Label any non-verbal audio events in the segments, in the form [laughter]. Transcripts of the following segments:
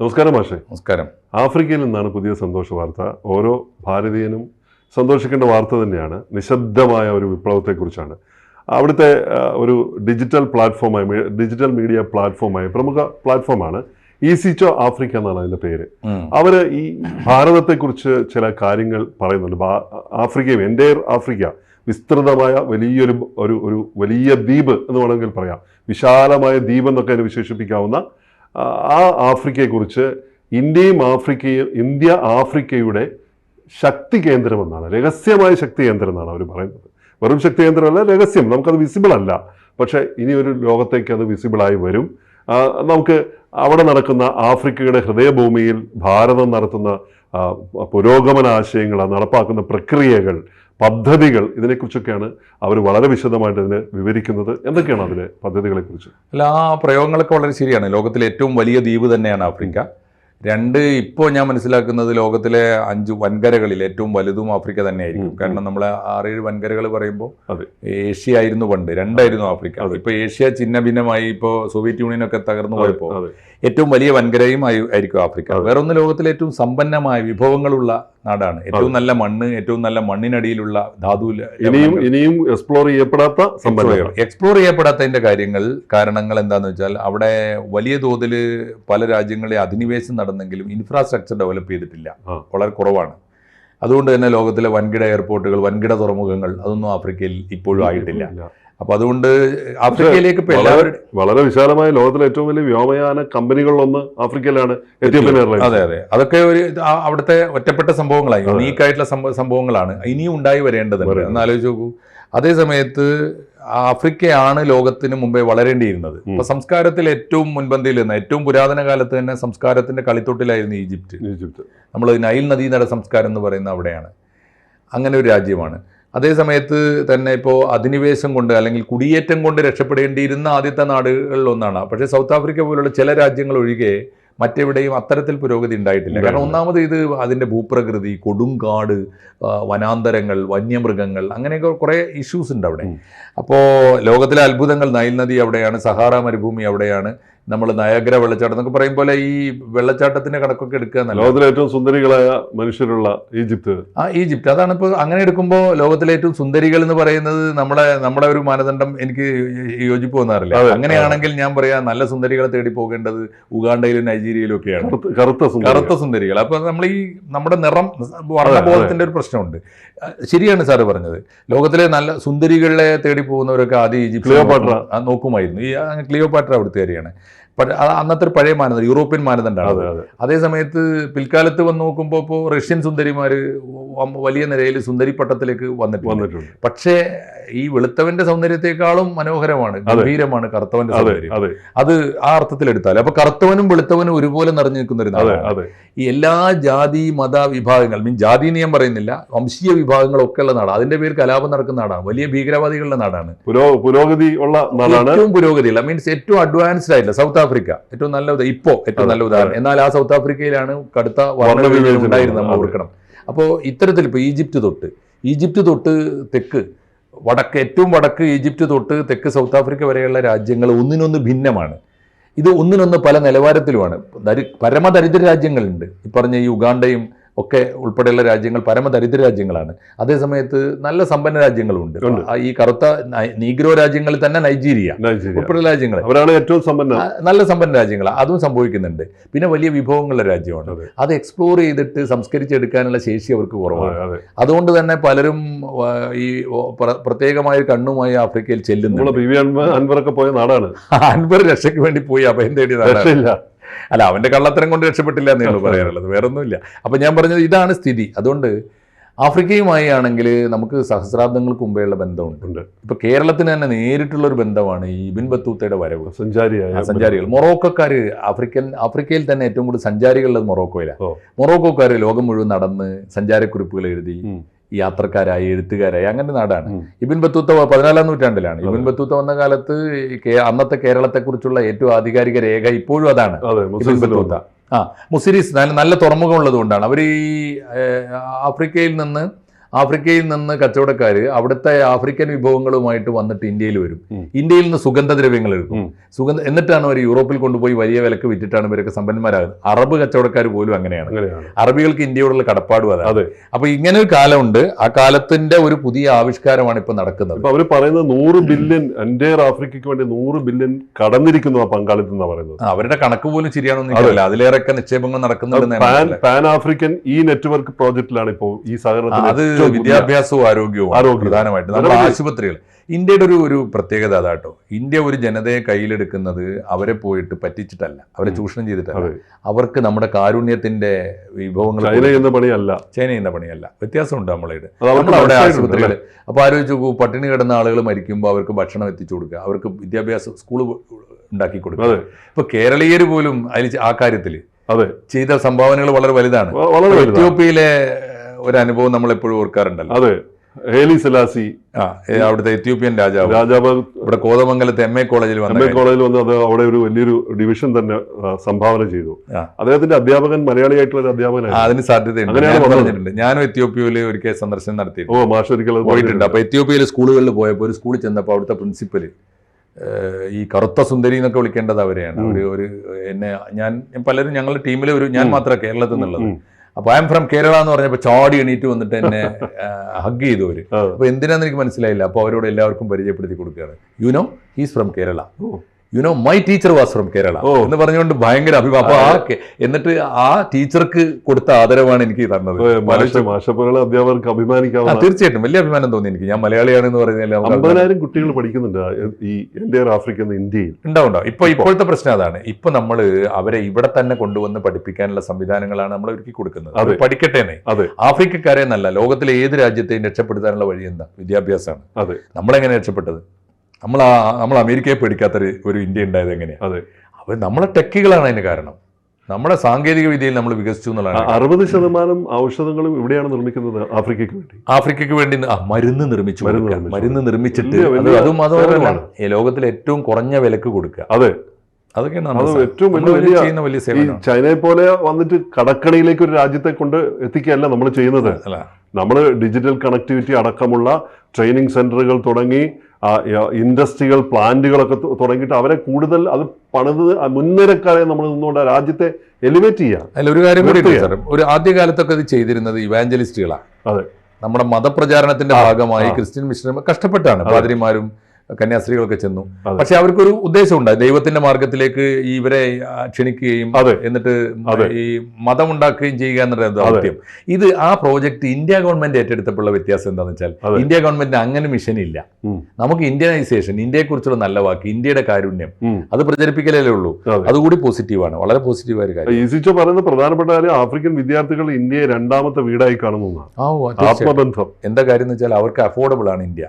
നമസ്കാരം മാഷേ. നമസ്കാരം. ആഫ്രിക്കയിൽ നിന്നാണ് പുതിയ സന്തോഷ വാർത്ത. ഓരോ ഭാരതീയനും സന്തോഷിക്കേണ്ട വാർത്ത തന്നെയാണ്. നിശബ്ദമായ ഒരു വിപ്ലവത്തെക്കുറിച്ചാണ്. അവിടുത്തെ ഒരു ഡിജിറ്റൽ പ്ലാറ്റ്ഫോമായി ഡിജിറ്റൽ മീഡിയ പ്ലാറ്റ്ഫോമായി പ്രമുഖ പ്ലാറ്റ്ഫോമാണ് ഈസിച്ചോ ആഫ്രിക്ക എന്നാണ് അതിന്റെ പേര്. അവർ അവർ ഈ ഭാരതത്തെക്കുറിച്ച് ചില കാര്യങ്ങൾ പറയുന്നുണ്ട്. ആഫ്രിക്കയും എന്റെ ആഫ്രിക്ക വിസ്തൃതമായ വലിയൊരു ഒരു ഒരു വലിയ ദ്വീപ് എന്ന് വേണമെങ്കിൽ പറയാം. വിശാലമായ ദ്വീപ് എന്നൊക്കെ അതിനെ വിശേഷിപ്പിക്കാവുന്ന ആ, ആഫ്രിക്കയെക്കുറിച്ച് ഇന്ത്യയും ആഫ്രിക്കയും ഇന്ത്യ ആഫ്രിക്കയുടെ ശക്തി കേന്ദ്രമെന്നാണ് രഹസ്യമായ ശക്തി കേന്ദ്രം എന്നാണ് അവർ പറയുന്നത്. വെറും ശക്തി കേന്ദ്രമല്ല രഹസ്യം. നമുക്കത് വിസിബിൾ അല്ല. പക്ഷേ ഇനി ഒരു ലോകത്തേക്ക് അത് വിസിബിളായി വരും. നമുക്ക് അവിടെ നടക്കുന്ന ആഫ്രിക്കയുടെ ഹൃദയഭൂമിയിൽ ഭാരതം നടത്തുന്ന പുരോഗമന ആശയങ്ങൾ നടപ്പാക്കുന്ന പ്രക്രിയകൾ പദ്ധതികൾ ഇതിനെക്കുറിച്ചൊക്കെയാണ് അവർ വളരെ വിശദമായിട്ട് ഇതിനെ വിവരിക്കുന്നത്. എന്തൊക്കെയാണ് അതിലെ പദ്ധതികളെക്കുറിച്ച്? അല്ല ആ പ്രയോഗങ്ങളൊക്കെ വളരെ ശരിയാണ്. ലോകത്തിലെ ഏറ്റവും വലിയ ദ്വീപ് തന്നെയാണ് ആഫ്രിക്ക. രണ്ട് ഇപ്പോൾ ഞാൻ മനസ്സിലാക്കുന്നത് ലോകത്തിലെ അഞ്ച് വൻകരകളിൽ ഏറ്റവും വലുതും ആഫ്രിക്ക തന്നെയായിരിക്കും. കാരണം നമ്മൾ ആറേഴ് വൻകരകൾ പറയുമ്പോൾ. ഏഷ്യ ആയിരുന്നു പണ്ട്. രണ്ടായിരുന്നു ആഫ്രിക്ക. ഇപ്പോൾ ഇപ്പൊ ഏഷ്യ ചിന്ന ഭിന്നമായി ഇപ്പോൾ സോവിയറ്റ് യൂണിയൻ ഒക്കെ തകർന്നു പോയപ്പോൾ ഏറ്റവും വലിയ വൻകരയും ആയി- ആയിരിക്കും ആഫ്രിക്ക. വേറെ വേറൊന്ന് ലോകത്തിലെ ഏറ്റവും സമ്പന്നമായ വിഭവങ്ങളുള്ള നാടാണ്. ഏറ്റവും നല്ല മണ്ണ് ഏറ്റവും നല്ല മണ്ണിനടിയിലുള്ള ധാതു ഇനിയും ഇനിയും എക്സ്പ്ലോർ ചെയ്യപ്പെടാത്ത എക്സ്പ്ലോർ ചെയ്യപ്പെടാത്തതിന്റെ കാര്യങ്ങൾ കാരണങ്ങൾ എന്താന്ന് വെച്ചാൽ അവിടെ വലിയ തോതിൽ പല രാജ്യങ്ങളെ അധിനിവേശം നടന്നെങ്കിലും ഇൻഫ്രാസ്ട്രക്ചർ ഡെവലപ്പ് ചെയ്തിട്ടില്ല. വളരെ കുറവാണ്. അതുകൊണ്ട് തന്നെ ലോകത്തിലെ വൻകിട എയർപോർട്ടുകൾ വൻകിട തുറമുഖങ്ങൾ അതൊന്നും ആഫ്രിക്കയിൽ ഇപ്പോഴും ആയിട്ടില്ല. അപ്പൊ അതുകൊണ്ട് ആഫ്രിക്കയിലേക്ക് വളരെ- വിശാലമായ ലോകത്തിലെ ഏറ്റവും വലിയ വ്യോമയാന കമ്പനികളിലൊന്ന് ആഫ്രിക്കയിലാണ് എയർലൈൻസ്. അതെ അതെ. അതൊക്കെ ഒരു അവിടുത്തെ ഒറ്റപ്പെട്ട സംഭവങ്ങളായി യുണീക്കായിട്ടുള്ള സംഭവങ്ങളാണ്. ഇനിയും ഉണ്ടായി വരേണ്ടതുണ്ട്. വരേണ്ടത്. എന്ന് ആലോചിച്ച് നോക്കൂ. അതേ സമയത്ത് ആഫ്രിക്കയാണ് ലോകത്തിന് മുമ്പേ വളരേണ്ടിയിരുന്നത്. അപ്പൊ സംസ്കാരത്തിൽ ഏറ്റവും മുൻപന്തിയിൽ നിന്ന് ഏറ്റവും പുരാതന കാലത്ത് തന്നെ സംസ്കാരത്തിന്റെ കളിത്തൊട്ടിലായിരുന്നു ഈജിപ്റ്റ്. ഈജിപ്റ്റ്. നമ്മൾ നൈൽ നദീനട സംസ്കാരം എന്ന് പറയുന്ന അവിടെയാണ്. അങ്ങനെ ഒരു രാജ്യമാണ്. അതേ സമയത്ത് തന്നെ ഇപ്പോൾ അധിനിവേശം കൊണ്ട് അല്ലെങ്കിൽ കുടിയേറ്റം കൊണ്ട് രക്ഷപ്പെടേണ്ടിയിരുന്ന ആദ്യത്തെ നാടുകളിൽ ഒന്നാണ്. പക്ഷേ സൗത്ത് ആഫ്രിക്ക പോലുള്ള ചില രാജ്യങ്ങൾ ഒഴികെ മറ്റെവിടെയും അത്തരത്തിൽ പുരോഗതി ഉണ്ടായിട്ടില്ല. കാരണം. ഒന്നാമത് ഇത് അതിന്റെ ഭൂപ്രകൃതി കൊടുങ്കാട് വനാന്തരങ്ങൾ വന്യമൃഗങ്ങൾ അങ്ങനെയൊക്കെ കുറേ ഇഷ്യൂസ് ഉണ്ട് അവിടെ. അപ്പോൾ ലോകത്തിലെ അത്ഭുതങ്ങൾ നൈൽ നദി അവിടെയാണ് സഹാറ മരുഭൂമി അവിടെയാണ്. നമ്മൾ നയഗ്ര വെള്ളച്ചാട്ടം എന്നൊക്കെ പറയും പോലെ ഈ വെള്ളച്ചാട്ടത്തിന്റെ കണക്കൊക്കെ എടുക്കുക ലോകത്തിലെ ഏറ്റവും സുന്ദരികളായ മനുഷ്യരുള്ള ഈജിപ്ത്. ആ ഈജിപ്ത്. അതാണ് ഇപ്പോൾ അങ്ങനെ എടുക്കുമ്പോൾ ലോകത്തിലെ ഏറ്റവും സുന്ദരികൾ എന്ന് പറയുന്നത് നമ്മളെ നമ്മുടെ ഒരു മാനദണ്ഡം എനിക്ക് യോജിപ്പ് തോന്നാറില്ല അങ്ങനെയാണെങ്കിൽ ഞാൻ പറയാ നല്ല സുന്ദരികളെ തേടി പോകേണ്ടത് ഉഗാണ്ടയിലും നൈജീരിയയിലും ഒക്കെയാണ്. കറുത്ത- കറുത്ത സുന്ദരികൾ. അപ്പൊ നമ്മൾ ഈ നമ്മുടെ നിറം വർണബോധത്തിന്റെ ഒരു പ്രശ്നമുണ്ട്. ശരിയാണ് സാറ് പറഞ്ഞത്. ലോകത്തിലെ നല്ല സുന്ദരികളെ തേടി പോകുന്നവരൊക്കെ ആദ്യം ഈജിപ്ത് നോക്കുമായിരുന്നു. ഈ ക്ലിയോപാട്ര അവിടുത്തെ കാര്യമാണ് അന്നത്തെ ഒരു പഴയ മാനദണ്ഡം യൂറോപ്യൻ മാനദണ്ഡമാണ് അതെ സമയത്ത് പിൽക്കാലത്ത് വന്ന് നോക്കുമ്പോൾ ഇപ്പോൾ റഷ്യൻ സുന്ദരിമാര് വലിയ നിരയിൽ സുന്ദരി പട്ടത്തിലേക്ക് വന്നിട്ടുണ്ട്. പക്ഷേ ഈ വെളുത്തവന്റെ സൗന്ദര്യത്തെക്കാളും മനോഹരമാണ് ഗംഭീരമാണ് കറുത്തവന്റെ സൗന്ദര്യം. അത്. ആ അർത്ഥത്തിൽ എടുത്താൽ അപ്പൊ കറുത്തവനും വെളുത്തവനും ഒരുപോലെ നിറഞ്ഞു നിൽക്കുന്ന ഒരു ഈ എല്ലാ ജാതി മത വിഭാഗങ്ങൾ മീൻ ജാതി നിയം ഞാൻ പറയുന്നില്ല വംശീയ വിഭാഗങ്ങളൊക്കെ ഉള്ള നാടാണ്. അതിന്റെ പേര് കലാപം നടക്കുന്ന നാടാണ്. വലിയ ഭീകരവാദികളുടെ നാടാണ്. പുരോഗതി ഉള്ള നാടാണ്. ഏറ്റവും പുരോഗതിയുള്ള മീൻസ് ഏറ്റവും അഡ്വാൻസ്ഡ് ആയിട്ടില്ല സൗത്ത് ആഫ്രിക്ക ഏറ്റവും നല്ല ഉദാഹരണം ഇപ്പോ ഏറ്റവും നല്ല ഉദാഹരണം. എന്നാൽ ആ സൗത്ത് ആഫ്രിക്കയിലാണ് കടുത്ത വർണവിവേചനം ഉണ്ടായിരുന്നത് നമ്മൾ ഓർക്കണം. അപ്പോൾ ഇത്തരത്തിൽ ഇപ്പോൾ ഈജിപ്റ്റ് തൊട്ട് ഈജിപ്ത് തൊട്ട് തെക്ക് വടക്ക് ഏറ്റവും വടക്ക് ഈജിപ്ത് തൊട്ട് തെക്ക് സൗത്ത് ആഫ്രിക്ക വരെയുള്ള രാജ്യങ്ങൾ ഒന്നിനൊന്ന് ഭിന്നമാണ്. ഇത് ഒന്നിനൊന്ന് പല നിലവാരത്തിലുമാണ്. ദരി പരമദരിദ്ര രാജ്യങ്ങളുണ്ട്. ഈ പറഞ്ഞ ഈ ഉഗാണ്ടയും ഒക്കെ ഉൾപ്പെടെയുള്ള രാജ്യങ്ങൾ പരമദരിദ്ര രാജ്യങ്ങളാണ്. അതേസമയത്ത് നല്ല സമ്പന്ന രാജ്യങ്ങളുണ്ട്. ഈ കറുത്ത നീഗ്രോ രാജ്യങ്ങളിൽ തന്നെ നൈജീരിയ ഉൾപ്പെടെയുള്ള രാജ്യങ്ങൾ അവരാണ് ഏറ്റവും സമ്പന്ന. നല്ല സമ്പന്ന രാജ്യങ്ങളാണ് അതും സംഭവിക്കുന്നുണ്ട്. പിന്നെ വലിയ വിഭവങ്ങളുടെ രാജ്യമാണ്. അത്. എക്സ്പ്ലോർ ചെയ്തിട്ട് സംസ്കരിച്ചെടുക്കാനുള്ള ശേഷി അവർക്ക് കുറവാണ്. അതെ അതെ. അതുകൊണ്ട് തന്നെ പലരും ഈ പ്രത്യേകമായ കണ്ണുമായി ആഫ്രിക്കയിൽ ചെല്ലുന്നു അൻവറൊക്കെ പോയ നാടാണ്. [laughs] അൻവർ രക്ഷയ്ക്ക് വേണ്ടി പോയി അഭയം തേടിയതാണ് അല്ല അവന്റെ കള്ളത്തരം കൊണ്ട് രക്ഷപ്പെട്ടില്ല എന്നേ ഉള്ളൂ പറയാനുള്ളത് വേറെ ഒന്നുമില്ല അപ്പൊ ഞാൻ പറഞ്ഞത് ഇതാണ് സ്ഥിതി. അതുകൊണ്ട് ആഫ്രിക്കയുമായി ആണെങ്കിൽ നമുക്ക് സഹസ്രാബ്ദങ്ങൾക്ക് മുമ്പേയുള്ള ബന്ധമുണ്ട്. ഇപ്പൊ കേരളത്തിന് തന്നെ നേരിട്ടുള്ള ഒരു ബന്ധമാണ് ഈ ഇബിൻ ബത്തൂത്തയുടെ വരവ്. സഞ്ചാരിയായ സഞ്ചാരികൾ. മൊറോക്കോക്കാർ ആഫ്രിക്കൻ ആഫ്രിക്കയിൽ തന്നെ ഏറ്റവും കൂടുതൽ സഞ്ചാരികളുള്ളത് മൊറോക്കോയിലാണ്. മൊറോക്കോക്കാർ മൊറോക്കോക്കാര് ലോകം മുഴുവൻ നടന്ന് സഞ്ചാരക്കുറിപ്പുകൾ എഴുതി. യാത്രക്കാരായി എഴുത്തുകാരായി. അങ്ങനെ നാടാണ്. ഇബിൻ ബത്തൂത്ത പതിനാലാം നൂറ്റാണ്ടിലാണ്. ഇബിൻ ബത്തൂത്ത വന്ന കാലത്ത് അന്നത്തെ കേരളത്തെക്കുറിച്ചുള്ള ഏറ്റവും ആധികാരിക രേഖ ഇപ്പോഴും അതാണ്. അതെ ഇബിൻ ബത്തൂത്ത. ആ മുസിരിസ് നല്ല നല്ല തുറമുഖം ഉള്ളത് കൊണ്ടാണ് അവർ ഈ ആഫ്രിക്കയിൽ നിന്ന് ആഫ്രിക്കയിൽ നിന്ന് കച്ചവടക്കാർ അവിടുത്തെ ആഫ്രിക്കൻ വിഭവങ്ങളുമായിട്ട് വന്നിട്ട് ഇന്ത്യയിൽ വരും. ഇന്ത്യയിൽ നിന്ന് സുഗന്ധദ്രവ്യങ്ങൾ എടുക്കും. സുഗന്ധ എന്നിട്ടാണ് അവർ യൂറോപ്പിൽ കൊണ്ടുപോയി വലിയ വിലക്ക് വിറ്റിട്ടാണ് ഇവരൊക്കെ സമ്പന്നന്മാരാകുന്നത്. അറബ് കച്ചവടക്കാർ പോലും അങ്ങനെയാണ്. അറബികൾക്ക് ഇന്ത്യയോടുള്ള കടപ്പാടും അതാണ്. അതെ. അപ്പൊ ഇങ്ങനെ ഒരു കാലമുണ്ട്. ആ കാലത്തിന്റെ ഒരു പുതിയ ആവിഷ്കാരമാണ് ഇപ്പൊ നടക്കുന്നത്. അവർ പറയുന്നത് നൂറ് ബില്യൺ എന്റെ ആഫ്രിക്കയ്ക്ക് വേണ്ടി നൂറ് ബില്യൺ കടന്നിരിക്കുന്നു ആ പങ്കാളിത്തം എന്നാ പറയുന്നത്. അവരുടെ കണക്ക് പോലും ശരിയാണോ എനിക്കറിയില്ല അതിലേറെയൊക്കെ നിക്ഷേപങ്ങൾ നടക്കുന്നുണ്ട് പാൻ ആഫ്രിക്കൻ ഈ നെറ്റ്വർക്ക് പ്രോജക്റ്റിലാണ് ഇപ്പോൾ ഈ ആ, വിദ്യാഭ്യാസവും ആരോഗ്യവും ആരോഗ്യം. പ്രധാനമായിട്ട്. നമ്മുടെ ആശുപത്രികൾ. ഇന്ത്യയുടെ ഒരു ഒരു പ്രത്യേകത അതാട്ടോ. ഇന്ത്യ ഒരു ജനതയെ കയ്യിലെടുക്കുന്നത് അവരെ പോയിട്ട് പറ്റിച്ചിട്ടല്ല. അവരെ ചൂഷണം ചെയ്തിട്ടല്ല. അവർക്ക് നമ്മുടെ കാരുണ്യത്തിന്റെ വിഭവങ്ങൾ ചൈന പണിയല്ല. ചൈന ചെയ്യുന്ന പണിയല്ല. വ്യത്യാസമുണ്ട് നമ്മൾ അവിടെ ആശുപത്രികൾ അപ്പൊ ആലോചിച്ച് നോക്കൂ പട്ടിണി കിടന്ന ആളുകൾ മരിക്കുമ്പോൾ അവർക്ക് ഭക്ഷണം എത്തിച്ചു കൊടുക്കുക. അവർക്ക് വിദ്യാഭ്യാസം സ്കൂൾ ഉണ്ടാക്കി കൊടുക്കുക. ഇപ്പൊ കേരളീയർ പോലും അതിൽ ആ കാര്യത്തിൽ അതെ. ചെയ്ത സംഭാവനകൾ വളരെ വലുതാണ്. വ- വളരെ വലുതാണ്. എത്യോപ്യയിലെ ഒരു അനുഭവം നമ്മൾ എപ്പോഴും ഓർക്കാറുണ്ടല്ലോ. അതെ. ഹേലി സെലാസി ആ അവിടുത്തെ എത്യോപ്യൻ രാജാവ്. രാജാവ് ഇവിടെ കോതമംഗലത്തെ എം എ കോളേജിൽ എം വന്ന എ കോളേജിൽ വന്ന് അത് അവിടെ ഒരു വലിയൊരു ഡിവിഷൻ തന്നെ സംഭാവന ചെയ്തു. അദ്ദേഹത്തിന്റെ അധ്യാപകൻ മലയാളിയായിട്ടുള്ള ഒരു അതിന് സാധ്യതയുണ്ട്. ഞാൻ. പറഞ്ഞിട്ടുണ്ട്. ഞാനും എത്യോപ്യയിൽ ഒരിക്കൽ സന്ദർശനം നടത്തി ഓ മാഷ് ഒരിക്കൽ പോയിട്ടുണ്ട്. അപ്പൊ എത്യോപ്യയിൽ സ്കൂളുകളിൽ പോയപ്പോൾ ഒരു സ്കൂളിൽ ചെന്നപ്പോൾ അവിടുത്തെ പ്രിൻസിപ്പൽ ഈ കറുത്ത സുന്ദരി എന്നൊക്കെ വിളിക്കേണ്ടത് അവരെയാണ്. ഒരു ഒരു എന്നെ ഞാൻ ഞാൻ പലരും ഞങ്ങളുടെ ടീമിലെ ഒരു ഞാൻ മാത്രമാണ് കേരളത്തിൽ നിന്നുള്ളത്. ഉം. അപ്പൊ ഐ എം ഫ്രം കേരള എന്ന് പറഞ്ഞപ്പോൾ ചാടി എണീറ്റ് വന്നിട്ട് എന്നെ ഹഗ് ചെയ്തു അവർ അപ്പോൾ അപ്പൊ എന്തിനാന്ന് എനിക്ക് മനസ്സിലായില്ല അപ്പൊ അവരോട് എല്ലാവർക്കും പരിചയപ്പെടുത്തി കൊടുക്കുകയാണ് you know he's from Kerala. You know my teacher was from Kerala oh. എന്ന് പറഞ്ഞുകൊണ്ട് ഭയങ്കര അഭിമാനം. അപ്പൊ ആ എന്നിട്ട് ആ ടീച്ചർക്ക് കൊടുത്ത ആദരവാണ് എനിക്ക് തന്നത്. അധ്യാപകർക്ക് അഭിമാനിക്കാം തീർച്ചയായിട്ടും. വലിയ അഭിമാനം തോന്നി എനിക്ക്. ഞാൻ മലയാളിയാണെന്ന് അഭിമാനം അമ്പതിനായിരം കുട്ടികൾ പഠിക്കുന്നുണ്ട് ഈ ഇന്ത്യ ആഫ്രിക്ക ഇന്ത്യയിൽ. ഉണ്ടാവും ഇപ്പൊ ഇപ്പോഴത്തെ പ്രശ്നം അതാണ്. ഇപ്പൊ നമ്മൾ അവരെ ഇവിടെ തന്നെ കൊണ്ടുവന്ന് പഠിപ്പിക്കാനുള്ള സംവിധാനങ്ങളാണ് നമ്മൾ ഒരുക്കി കൊടുക്കുന്നത്. അത്. പഠിക്കട്ടെ പഠിക്കട്ടേനെ. ആഫ്രിക്കക്കാരെ എന്നല്ല ലോകത്തിലെ ഏത് രാജ്യത്തെയും രക്ഷപ്പെടുത്താനുള്ള വഴി എന്താ? വിദ്യാഭ്യാസമാണ്. അതെ. നമ്മളെങ്ങനെ രക്ഷപ്പെട്ടത്? നമ്മൾ നമ്മൾ അമേരിക്കയെ പേടിക്കാത്തൊരു ഒരു ഇന്ത്യ ഉണ്ടായത് എങ്ങനെയാണ് അതെ. അപ്പൊ നമ്മളെ ടെക്കുകളാണ് അതിന് കാരണം. നമ്മുടെ സാങ്കേതിക വിദ്യയിൽ നമ്മൾ വികസിച്ചു എന്നുള്ളതാണ്. അറുപത് ശതമാനം ഔഷധങ്ങളും ഇവിടെയാണ് നിർമ്മിക്കുന്നത് ആഫ്രിക്കയ്ക്ക് വേണ്ടി. ആഫ്രിക്കയ്ക്ക് വേണ്ടി മരുന്ന് നിർമ്മിച്ചു മരുന്ന്. നിർമ്മിച്ചിട്ട് അത് അതുമല്ല ലോകത്തിലെ ഏറ്റവും കുറഞ്ഞ വിലക്ക് കൊടുക്കുക. അതെ. അതൊക്കെയാണ് ഏറ്റവും വലിയ സേവനമാണ്. ചൈനയെ പോലെ വന്നിട്ട് കടക്കണിയിലേക്ക് ഒരു രാജ്യത്തെ കൊണ്ട് എത്തിക്കുകയല്ല നമ്മൾ ചെയ്യുന്നത്. അല്ല. നമ്മൾ ഡിജിറ്റൽ കണക്ടിവിറ്റി അടക്കമുള്ള ട്രെയിനിങ് സെന്ററുകൾ തുടങ്ങി ഇൻഡസ്ട്രികൾ പ്ലാന്റുകളൊക്കെ തുടങ്ങിയിട്ട് അവരെ കൂടുതൽ അത് പണിത് മുൻനിരക്കാരെ നമ്മൾ നിന്നുകൊണ്ട് രാജ്യത്തെ എലിവേറ്റ് ചെയ്യാം അതിൽ ഒരു കാര്യം കൂടി ഒരു ആദ്യകാലത്തൊക്കെ ഇത് ചെയ്തിരുന്നത് ഇവാഞ്ചലിസ്റ്റുകളാണ് അതെ. നമ്മുടെ മതപ്രചാരണത്തിന്റെ ഭാഗമായി ക്രിസ്ത്യൻ മിഷനും കഷ്ടപ്പെട്ടാണ്. പാതിരിമാരും കന്യാസ്ത്രീകളൊക്കെ ചെന്നു. പക്ഷെ അവർക്കൊരു ഉദ്ദേശമുണ്ട് ദൈവത്തിന്റെ മാർഗത്തിലേക്ക് ഇവരെ ക്ഷണിക്കുകയും. എന്നിട്ട് ഈ മതം ഉണ്ടാക്കുകയും ചെയ്യുക എന്നുള്ള ദൗത്യം. ഇത് ആ പ്രോജക്റ്റ് ഇന്ത്യ ഗവൺമെന്റ് ഏറ്റെടുത്തപ്പോഴുള്ള വ്യത്യാസം എന്താണെന്ന് വെച്ചാൽ ഇന്ത്യ ഗവൺമെന്റിന് അങ്ങനെ മിഷൻ ഇല്ല നമുക്ക് ഇന്ത്യനൈസേഷൻ ഇന്ത്യയെക്കുറിച്ചുള്ള നല്ല വാക്ക് ഇന്ത്യയുടെ കാരുണ്യം അത് പ്രചരിപ്പിക്കലേ ഉള്ളൂ. അതെ. അതുകൂടി പോസിറ്റീവാണ്. വളരെ പോസിറ്റീവായ കാര്യം. ഈസിച്ചോ പറയുന്ന പ്രധാനപ്പെട്ട കാര്യം ആഫ്രിക്കൻ വിദ്യാർത്ഥികൾ ഇന്ത്യയെ രണ്ടാമത്തെ വീടായി കാണുന്നു. ആത്മബന്ധം. എന്താ കാര്യം എന്ന് വെച്ചാൽ അവർക്ക് അഫോർഡബിൾ ആണ് ഇന്ത്യ.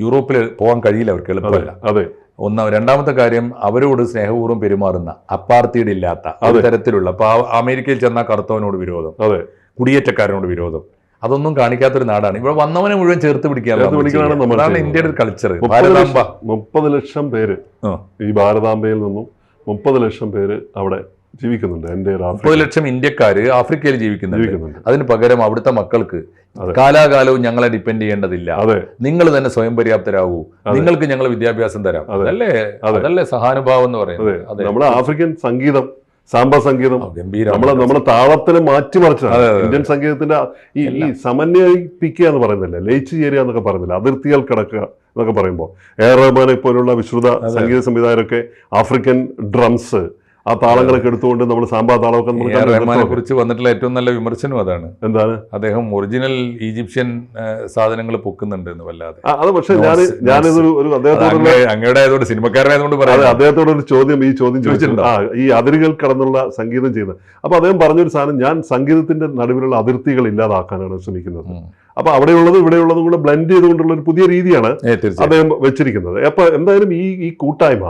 യൂറോപ്പിൽ പോകാൻ കഴിയില്ല അവർക്ക് എളുപ്പമല്ല. അതെ ഒന്ന് രണ്ടാമത്തെ കാര്യം അവരോട് സ്നേഹപൂർവം പെരുമാറുന്ന അപ്പാർത്തിയുടെ ഇല്ലാത്ത ഒരു തരത്തിലുള്ള അപ്പൊ അമേരിക്കയിൽ ചെന്ന കറുത്തവനോട് വിരോധം അതെ. കുടിയേറ്റക്കാരനോട് വിരോധം. അതൊന്നും കാണിക്കാത്തൊരു നാടാണ്. ഇവിടെ വന്നവനെ മുഴുവൻ ചേർത്ത് പിടിക്കാനാണ് അതാണ് ഇന്ത്യയുടെ കൾച്ചർ ഭാരതാംബ. ലക്ഷം മുപ്പത് ലക്ഷം പേര് ഈ ഭാരതാംബയിൽ നിന്നും മുപ്പത് ലക്ഷം പേര് അവിടെ ജീവിക്കുന്നുണ്ട്. എന്റെ മുപ്പത് ലക്ഷം ഇന്ത്യക്കാര് ആഫ്രിക്കയിൽ ജീവിക്കുന്നുണ്ട്. അതിന് പകരം അവിടുത്തെ മക്കൾക്ക് കാലാകാലവും ഞങ്ങളെ ഡിപ്പെൻഡ് ചെയ്യേണ്ടതില്ല. നിങ്ങൾ തന്നെ സ്വയം പര്യാപ്തരാകൂ. നിങ്ങൾക്ക് ഞങ്ങൾ വിദ്യാഭ്യാസം തരാം. അതെ. അതല്ലേ? അതല്ലേ സഹാനുഭാവം എന്ന് പറയുന്നത്? നമ്മുടെ ആഫ്രിക്കൻ സംഗീതം സാമ്പ സംഗീതം നമ്മളെ നമ്മളെ താളത്തിനെ മാറ്റിമറിച്ചതാണ്. അതെ, ഇന്ത്യൻ സംഗീതത്തിന്റെ ഈ ഈ സമന്വയിപ്പിക്കുക എന്ന് പറയുന്നില്ല. ലയിച്ചു ചേരുക എന്നൊക്കെ പറയുന്നില്ല. അതിർത്തികൾ കിടക്കുക എന്നൊക്കെ പറയുമ്പോൾ. എ റഹ്മാനെ പോലുള്ള വിശ്രുത സംഗീത സംവിധായകരൊക്കെ ആഫ്രിക്കൻ ഡ്രംസ് ആ താളങ്ങളൊക്കെ എടുത്തുകൊണ്ട് നമ്മൾ സാമ്പാ താളമൊക്കെ നമ്മൾ റഹ്മാനെ കുറിച്ച് വന്നിട്ടുള്ള ഏറ്റവും നല്ല വിമർശനം അതാണ്. എന്താണ്? അദ്ദേഹം ഒറിജിനൽ ഈജിപ്ഷ്യൻ സാധനങ്ങൾ പൊക്കുന്നുണ്ട് എന്ന് വല്ലാതെ. അത് പക്ഷേ ഞാൻ ഞാനിതൊരു ഒരു അദ്ദേഹത്തോട് അദ്ദേഹത്തോടുള്ള അങ്ങേ- അങ്ങയുടെ ആയതുകൊണ്ട് സിനിമക്കാരനായതുകൊണ്ട് പറയാം. അദ്ദേഹത്തോട് ഒരു ചോദ്യം ഈ ചോദ്യം ചോദിച്ചിട്ടുണ്ട്? ആ ഈ അതിരുകൾ കടന്നുള്ള സംഗീതം ചെയ്യുന്നത് അപ്പൊ അദ്ദേഹം പറഞ്ഞൊരു സാധനം ഞാൻ സംഗീതത്തിന്റെ നടുവിലുള്ള അതിർത്തികൾ ഇല്ലാതാക്കാനാണ് ശ്രമിക്കുന്നത്. അപ്പൊ അവിടെയുള്ളത് ഇവിടെയുള്ളതും കൂടെ ബ്ലെൻഡ് ചെയ്തുകൊണ്ടുള്ള ഒരു പുതിയ രീതിയാണ് അദ്ദേഹം വെച്ചിരിക്കുന്നത്. അപ്പൊ എന്തായാലും ഈ ഈ കൂട്ടായ്മ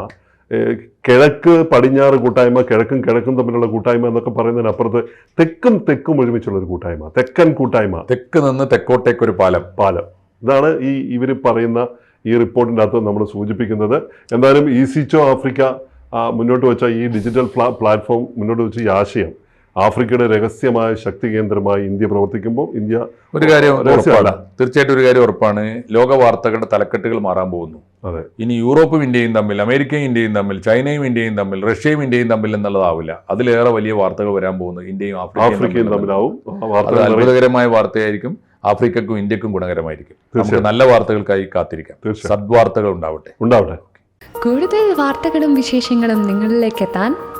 കിഴക്ക് പടിഞ്ഞാറ് കൂട്ടായ്മ കിഴക്കും കിഴക്കും തമ്മിലുള്ള കൂട്ടായ്മ എന്നൊക്കെ പറയുന്നതിനപ്പുറത്ത് തെക്കും തെക്കും ഒരുമിച്ചുള്ള ഒരു കൂട്ടായ്മ തെക്കൻ കൂട്ടായ്മ. തെക്ക് നിന്ന് തെക്കോട്ടേക്ക് ഒരു പാലം. പാലം. ഇതാണ് ഈ ഇവർ പറയുന്ന ഈ റിപ്പോർട്ടിന്റെ അകത്ത് നമ്മൾ സൂചിപ്പിക്കുന്നത്. എന്തായാലും ഈസിച്ചോ ആഫ്രിക്ക മുന്നോട്ട് വെച്ച ഈ ഡിജിറ്റൽ പ്ലാ പ്ലാറ്റ്ഫോം മുന്നോട്ട് വെച്ച ഈ ആശയം ആഫ്രിക്കയുടെ രഹസ്യമായ ശക്തി കേന്ദ്രമായി ഇന്ത്യ പ്രവർത്തിക്കുമ്പോൾ ഇന്ത്യ ഒരു കാര്യം. ഉറപ്പാണ്. തീർച്ചയായിട്ടും ഒരു കാര്യം ഉറപ്പാണ്. ലോക വാർത്തകളുടെ തലക്കെട്ടുകൾ മാറാൻ പോകുന്നു. അതെ. ഇനി യൂറോപ്പും ഇന്ത്യയും തമ്മിൽ അമേരിക്കയും ഇന്ത്യയും തമ്മിൽ ചൈനയും ഇന്ത്യയും തമ്മിൽ റഷ്യയും ഇന്ത്യയും തമ്മിൽ എന്നുള്ളതാവില്ല. അതിലേറെ വലിയ വാർത്തകൾ വരാൻ പോകുന്നു ഇന്ത്യയും ആഫ്രിക്കയും തമ്മിലാവും. അത്ഭുതകരമായ വാർത്തയായിരിക്കും. ആഫ്രിക്കക്കും ഇന്ത്യക്കും ഗുണകരമായിരിക്കും. നമുക്ക് തീർച്ചയായും. നല്ല വാർത്തകൾക്കായി കാത്തിരിക്കാം. സദ്വാർത്തകൾ ഉണ്ടാവട്ടെ. ഉണ്ടാവട്ടെ. കൂടുതൽ വാർത്തകളും വിശേഷങ്ങളും നിങ്ങളിലേക്ക് എത്താൻ